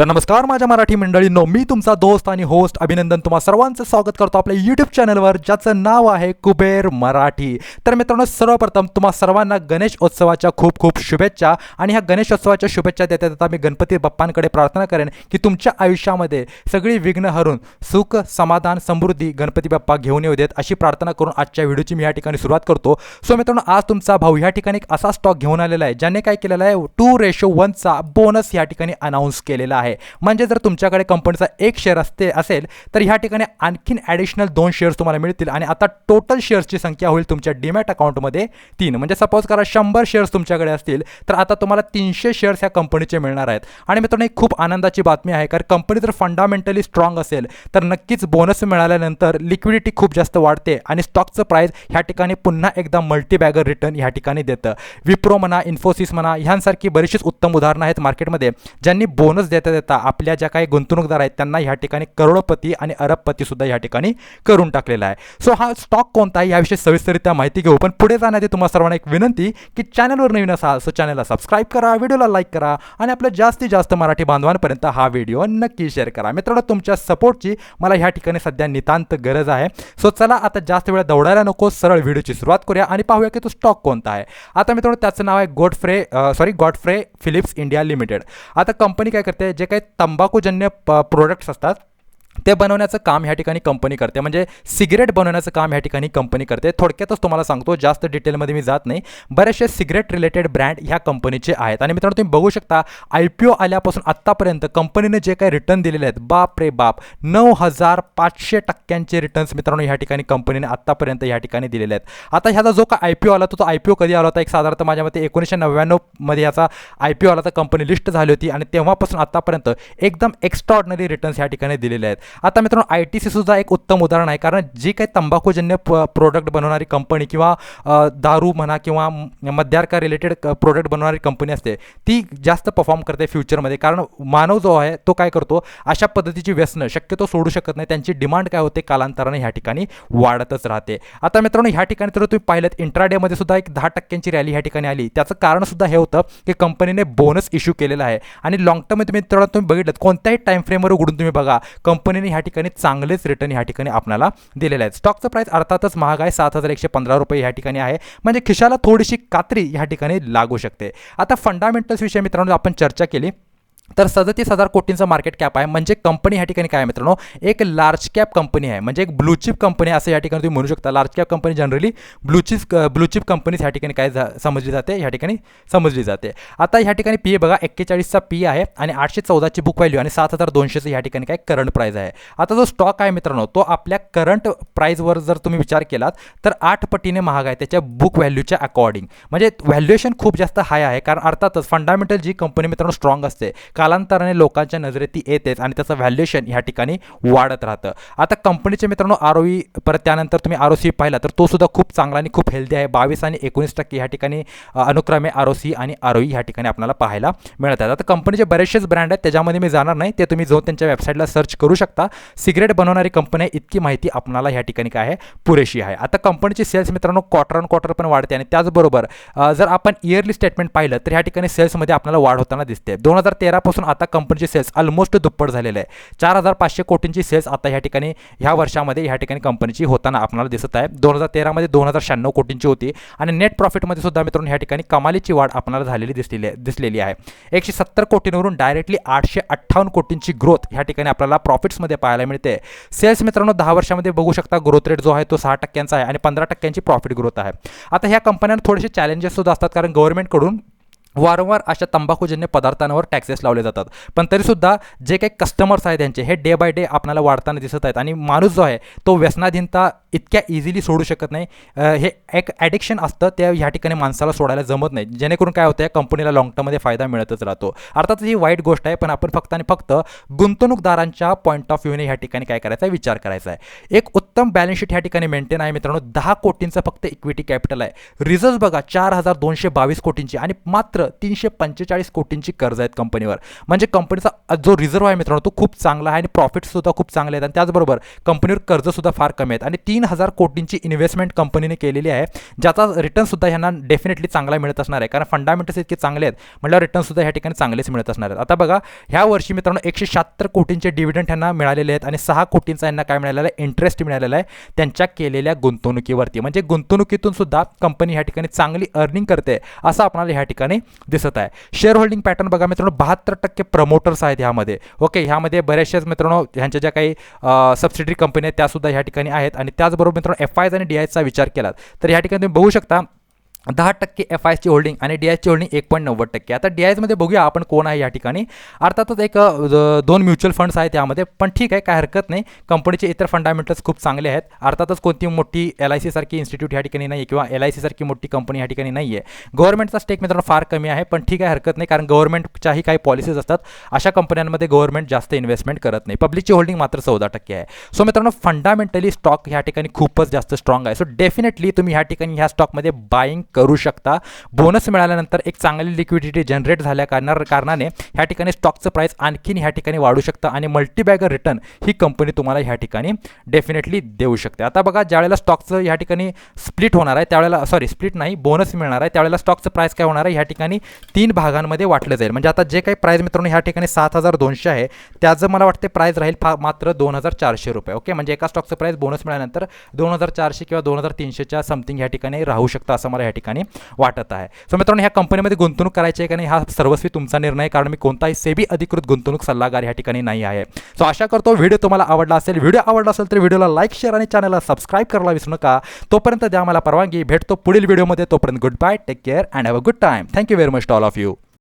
तर नमस्कार माझ्या मराठी मंडळींनो मी तुमचा दोस्त आणि होस्ट अभिनंदन तुम्हा सर्वांचं स्वागत करतो आपल्या यूट्यूब चॅनलवर ज्याचं नाव आहे कुबेर मराठी. तर मित्रांनो सर्वप्रथम तुम्हा सर्वांना गणेश उत्सवाच्या खूप खूप शुभेच्छा आणि ह्या गणेशोत्सवाच्या शुभेच्छा देता देता मी गणपती बाप्पांकडे प्रार्थना करेन की तुमच्या आयुष्यामध्ये सगळी विघ्न हरून सुख समाधान समृद्धी गणपती बाप्पा घेऊन येऊ देत अशी प्रार्थना करून आजच्या व्हिडिओची मी या ठिकाणी सुरुवात करतो. सो मित्रांनो आज तुमचा भाऊ या ठिकाणी एक असा स्टॉक घेऊन आलेला आहे ज्याने काय केलेला आहे टू रेशो वनचा बोनस या ठिकाणी अनाऊन्स केलेला आहे. म्हणजे जर तुमच्याकडे कंपनीचा एक शेअर असते असेल तर ह्या ठिकाणी आणखीन ॲडिशनल दोन शेअर्स तुम्हाला मिळतील आणि आता टोटल शेअर्सची संख्या होईल तुमच्या डीमॅट अकाउंटमध्ये तीन. म्हणजे सपोज करा शंभर शेअर्स तुमच्याकडे असतील तर आता तुम्हाला तीनशे शेअर्स ह्या कंपनीचे मिळणार आहेत. आणि मित्रांनो एक खूप आनंदाची बातमी आहे कारण कंपनी जर फंडामेंटली स्ट्रॉंग असेल तर नक्कीच बोनस मिळाल्यानंतर लिक्विडिटी खूप जास्त वाढते आणि स्टॉकचं प्राईस ह्या ठिकाणी पुन्हा एकदा मल्टीबॅगर रिटर्न ह्या ठिकाणी देतं. विप्रो म्हणा इन्फोसिस म्हणा ह्यांसारखी बरीचशीच उत्तम उदाहरणं आहेत मार्केटमध्ये ज्यांनी बोनस देता देता आपल्या ज्या काही गुंतवणूकदार आहेत त्यांना ह्या ठिकाणी करोडपती आणि अरबपती सुद्धा ह्या ठिकाणी करून टाकलेला आहे. सो हा स्टॉक कोणता आहे याविषयी सविस्तरित्या माहिती घेऊ. पण पुढे जाण्याआधी तुम्हाला सर्वांना एक विनंती की चॅनलवर नवीन असाल सो चॅनलला सबस्क्राईब करा व्हिडिओला लाईक करा आणि आपल्या जास्तीत जास्त मराठी बांधवांपर्यंत हा व्हिडिओ नक्की शेअर करा. मित्रांनो तुमच्या सपोर्टची मला ह्या ठिकाणी सध्या नितांत गरज आहे. सो चला आता जास्त वेळ दौडायला नको सरळ व्हिडिओची सुरुवात करूया आणि पाहूया की तो स्टॉक कोणता आहे. आता मित्रांनो त्याचं नाव आहे Godfrey sorry Godfrey Phillips India Limited आता कंपनी काय करते जे काही तंबाखूजन्य प प्रोडक्ट्स असतात ते बनवण्याचं काम ह्या ठिकाणी कंपनी करते. म्हणजे सिगरेट बनवण्याचं काम ह्या ठिकाणी कंपनी करते. थोडक्यातच तुम्हाला सांगतो जास्त डिटेलमध्ये मी जात नाही. बरेचसे सिगरेट रिलेटेड ब्रँड ह्या कंपनीचे आहेत. आणि मित्रांनो तुम्ही बघू शकता आय पी ओ आल्यापासून आत्तापर्यंत कंपनीने जे काही रिटर्न दिलेले आहेत बाप रे बाप नऊ हजार पाचशे टक्क्यांचे रिटर्न्स मित्रांनो ह्या ठिकाणी कंपनीने आत्तापर्यंत ह्या ठिकाणी दिलेले आहेत. आता ह्याचा जो काय आय पी ओ आला तो तो आय पी ओ कधी आला होता? एक साधारणतः माझ्या मते एकोणीसशे नव्याण्णवमध्ये याचा आय पी ओ आला तर कंपनी लिस्ट झाली होती. आणि तेव्हापासून आत्तापर्यंत एकदम एक्स्ट्रा ऑर्डनरी रिटर्न्स ह्या ठिकाणी दिलेले आहेत. आता मित्रांनो आय टी सी सुद्धा एक उत्तम उदाहरण आहे. कारण जी काही तंबाखूजन्य प प्रोडक्ट बनवणारी कंपनी किंवा दारू म्हणा किंवा म- मद्यार्का रिलेटेड प्रोडक्ट बनवणारी कंपनी असते ती जास्त परफॉर्म करते फ्युचरमध्ये कारण मानव जो आहे तो काय करतो अशा पद्धतीची व्यसनं शक्यतो सोडू शकत नाही. त्यांची डिमांड काय होते कालांतराने ह्या ठिकाणी वाढतच राहते. आता मित्रांनो ह्या ठिकाणी तर तुम्ही पाहिलं इंट्राडेमध्ये सुद्धा एक दहा टक्क्यांची रॅली ह्या ठिकाणी आली. त्याचं कारण सुद्धा हे होतं की कंपनीने बोनस इश्यू केलेला आहे. आणि लॉंग टर्म तुम्ही मित्रांनो तुम्ही बघितलं कोणत्याही टाईम फ्रेमवर उघडून तुम्ही बघा कंपनी कंपनीने ह्या ठिकाणी चांगलेच रिटर्न ह्या ठिकाणी आपल्याला दिलेले आहेत. स्टॉकचं प्राईस अर्थातच महाग आहे. सात हजार एकशे पंधरा रुपये ह्या ठिकाणी आहे. म्हणजे खिशाला थोडीशी कात्री ह्या ठिकाणी लागू शकते. आता फंडामेंटल्स विषयी मित्रांनो आपण चर्चा केली. तर सदतीस हजार कोटींचं मार्केट कॅप आहे. म्हणजे कंपनी ह्या ठिकाणी काय मित्रांनो? एक लार्ज कॅप कंपनी आहे. म्हणजे एक ब्लूचिप कंपनी असं या ठिकाणी तुम्ही म्हणू शकता. Large cap company generally blue chip blue chip companies ह्या ठिकाणी काय जा समजली जाते? ह्या ठिकाणी समजली जाते. आता ह्या ठिकाणी पी ए बघा एक्केचाळीसचा पी आहे आणि आठशे चौदाची बुक व्हॅल्यू आणि सात हजार दोनशेचं ह्या ठिकाणी काय करंट प्राईज आहे. आता जो स्टॉक आहे मित्रांनो तो आपल्या करंट प्राईजवर जर तुम्ही विचार केलात तर आठ पटीने महाग आहे त्याच्या बुक व्हॅल्यूच्या अकॉर्डिंग म्हणजे व्हॅल्युएशन खूप जास्त हाय आहे. कारण अर्थातच फंडामेंटल जी कंपनी मित्रांनो स्ट्रॉंग असते कालांतराने लोकांच्या नजरेत ती येतेच आणि त्याचं व्हॅल्युएशन ह्या ठिकाणी वाढत राहतं. आता कंपनीचे मित्रांनो आर ओ परत त्यानंतर तुम्ही आर ओ सी पाहिला तर तो सुद्धा खूप चांगला आणि खूप हेल्दी आहे. बावीस आणि एकोणीस टक्के ह्या ठिकाणी अनुक्रमे आर ओ सी आणि आर ओ ह्या ठिकाणी आपल्याला पाहायला मिळत आहेत आता कंपनीचे बरेचसेच ब्रँड आहेत त्याच्यामध्ये मी जाणार नाही. ते तुम्ही जाऊन त्यांच्या वेबसाईटला सर्च करू शकता. सिगरेट बनवणारी कंपनी आहे इतकी माहिती आपल्याला ह्या ठिकाणी काय आहे पुरेशी आहे. आता कंपनीची सेल्स मित्रांनो क्वार्टर ऑन क्वार्टर पण वाढते आणि त्याचबरोबर जर आपण इयरली स्टेटमेंट पाहिलं तर ह्या ठिकाणी सेल्समध्ये आपल्याला वाढ होताना दिसते. दोन हजार तेरा तेव्हापासून आता कंपनीचे सेल्स ऑलमोस्ट दुप्पट झालेले आहे. चार हजार पाचशे कोटींची सेल्स आता ह्या ठिकाणी ह्या वर्षामध्ये ह्या ठिकाणी कंपनीची होताना आपल्याला दिसत आहे. दोन हजार तेरामध्ये दोन हजार शहाण्णव कोटींची होती आणि नेट प्रॉफिटमध्ये सुद्धा मित्रांनो ह्या ठिकाणी कमालीची वाढ आपल्याला झालेली दिसलेली आहे दिसलेली आहे. एकशे सत्तर कोटींवरून डायरेक्टली आठशे अठ्ठावन्न कोटींची ग्रोथ ह्या ठिकाणी आपल्याला प्रॉफिट्समध्ये पाहायला मिळते. सेल्स मित्रांनो दहा वर्षामध्ये बघू शकता ग्रोथ रेट जो आहे तो सहा टक्क्यांचा आहे आणि पंधरा टक्क्यांची प्रॉफिट ग्रोथ आहे. आता ह्या कंपन्यांना थोडेसे चॅलेंजेस सुद्धा असतात कारण गव्हर्नमेंटकडून वारंवार अशा तंबाखूजन्य पदार्थांवर टॅक्सेस लावले जातात. पण तरीसुद्धा जे काही कस्टमर्स आहेत त्यांचे हे डे बाय डे आपल्याला वाढताना दिसत आहेत. आणि माणूस जो आहे तो व्यसनाधीनता इतक्या इझिली सोडू शकत नाही. हे एक ॲडिक्शन असतं त्या ह्या ठिकाणी माणसाला सोडायला जमत नाही. जेणेकरून काय होतं कंपनीला लाँग टर्ममध्ये फायदा मिळतच राहतो. अर्थात ही वाईट गोष्ट आहे पण आपण फक्त आणि फक्त गुंतवणूकदारांच्या पॉईंट ऑफ व्ह्यूने ह्या ठिकाणी काय करायचा आहे विचार करायचा आहे. एक उत्तम बॅलन्स शीट ह्या ठिकाणी मेंटेन आहे मित्रांनो. दहा कोटींचं फक्त इक्विटी कॅपिटल आहे. रिझर्व्ह बघा चार हजार दोनशे बावीस कोटींची आणि मात्र तीनशे पंचेचाळीस कोटींची कर्ज आहेत कंपनीवर. म्हणजे कंपनीचा जो रिझर्व आहे मित्रांनो तो खूप चांगला आहे आणि प्रॉफिटसुद्धा खूप चांगले आहेत. आणि त्याचबरोबर कंपनीवर कर्जसुद्धा फार कमी आहेत. आणि तीन हजार कोटींची इन्व्हेस्टमेंट कंपनीने केलेली आहे ज्याचा रिटर्नसुद्धा ह्यांना डेफिनेटली चांगला मिळत असणार आहे. कारण फंडामेंटल्स इतके चांगले आहेत म्हटल्यावर रिटर्नसुद्धा ह्या ठिकाणी चांगलेच मिळत असणार आहेत. आता बघा ह्या वर्षी मित्रांनो एकशे शहात्तर कोटींचे डिव्हिडंड ह्यांना मिळालेले आहेत आणि सहा कोटींचा यांना काय मिळालेला आहे? इंटरेस्ट मिळालेला आहे त्यांच्या केलेल्या गुंतवणुकीवरती. म्हणजे गुंतवणुकीतून सुद्धा कंपनी ह्या ठिकाणी चांगली अर्निंग करते असं आपणाला ह्या ठिकाणी दिसत आहे. शेअर होल्डिंग पॅटर्न बघा मित्रांनो बहात्तर टक्के प्रमोटर्स आहेत ह्यामध्ये. ओके ह्यामध्ये बऱ्याचशाच मित्रांनो ह्यांच्या ज्या काही सबसिडरी कंपनी आहेत त्यासुद्धा ह्या ठिकाणी आहेत. आणि त्याचबरोबर मित्रांनो एफ आयज आणि डी आयचा विचार केलात. तर ह्या ठिकाणी तुम्ही बघू शकता दहा टक्के एफ आयची होल्डिंग आणि डी आयची होल्डिंग एक पॉईंट नव्वद टक्के. आता डी आयमध्ये बघूया आपण कोण आहे या ठिकाणी. अर्थातच एक दोन म्युच्युअल फंड्स आहेत त्यामध्ये पण ठीक आहे काय हरकत नाही. कंपनीचे इतर फंडामेंटल्स खूप चांगले आहेत. अर्थातच कोणती मोठी एल आय सी सारखी इन्स्टिट्यूट या ठिकाणी नाही किंवा एल आय सी सारखी मोठी कंपनी या ठिकाणी नाही आहे गव्हर्नमेंटचा स्टेक मित्रांनो फार कमी आहे पण ठीक आहे हरकत नाही कारण गव्हर्नमेंटच्याही काही पॉलिसीज असतात. अशा कंपन्यांमध्ये गव्हर्नमेंट जास्त इन्व्हेस्टमेंट करत नाही. पब्लिकची होल्डिंग मात्र चौदा टक्के आहे. सो मित्रांनो फंडामेंटली स्टॉक ह्या ठिकाणी खूपच जास्त स्ट्रॉंग आहे. सो डेफिनेटली तुम्ही ह्या ठिकाणी ह्या स्टॉकमध्ये बाईंग करू शकता. बोनस मिळाल्यानंतर एक चांगली लिक्विडिटी जनरेट झाल्या कारणार कारणाने ह्या ठिकाणी स्टॉकचं प्राईस आणखीन ह्या ठिकाणी वाढू शकतं आणि मल्टीबॅगर रिटर्न ही कंपनी तुम्हाला ह्या ठिकाणी डेफिनेटली देऊ शकते. आता बघा ज्यावेळेला स्टॉकचं ह्या ठिकाणी स्प्लिट होणार आहे त्यावेळेला सॉरी स्प्लिट नाही बोनस मिळणार आहे त्यावेळेला स्टॉकचं प्राईस काय होणार आहे ह्या ठिकाणी तीन भागांमध्ये वाटलं जाईल. म्हणजे आता जे काही प्राईस मित्रांनो ह्या ठिकाणी सात हजार दोनशे आहे त्याचं मला वाटते प्राईस राहील फा मात्र दोन हजार चारशे रुपये. ओके म्हणजे एका स्टॉकचं प्राईस बोनस मिळाल्यानंतर दोन हजार चारशे किंवा दोन हजार तीनशेच्या समथिंग ह्या ठिकाणी राहू शकतं असं मला ह्या ठिकाणी वाटत आहे. सो मित्रांनो ह्या कंपनीमध्ये गुंतवणूक करायची आहे का नाही हा सर्वस्वी तुमचा निर्णय कारण मी कोणताही सेबी अधिकृत गुंतवणूक सल्लागार ह्या ठिकाणी नाही आहे. सो आशा करतो व्हिडिओ तुम्हाला आवडला असेल. व्हिडिओ आवडला असेल तर व्हिडिओला लाईक शेअर आणि चॅनलला सबस्क्राईब करायला विसरू नका. तोपर्यंत द्या मला परवानगी. भेटतो पुढील व्हिडिओमध्ये. तोपर्यंत good bye take care and have a good time thank you very much all of you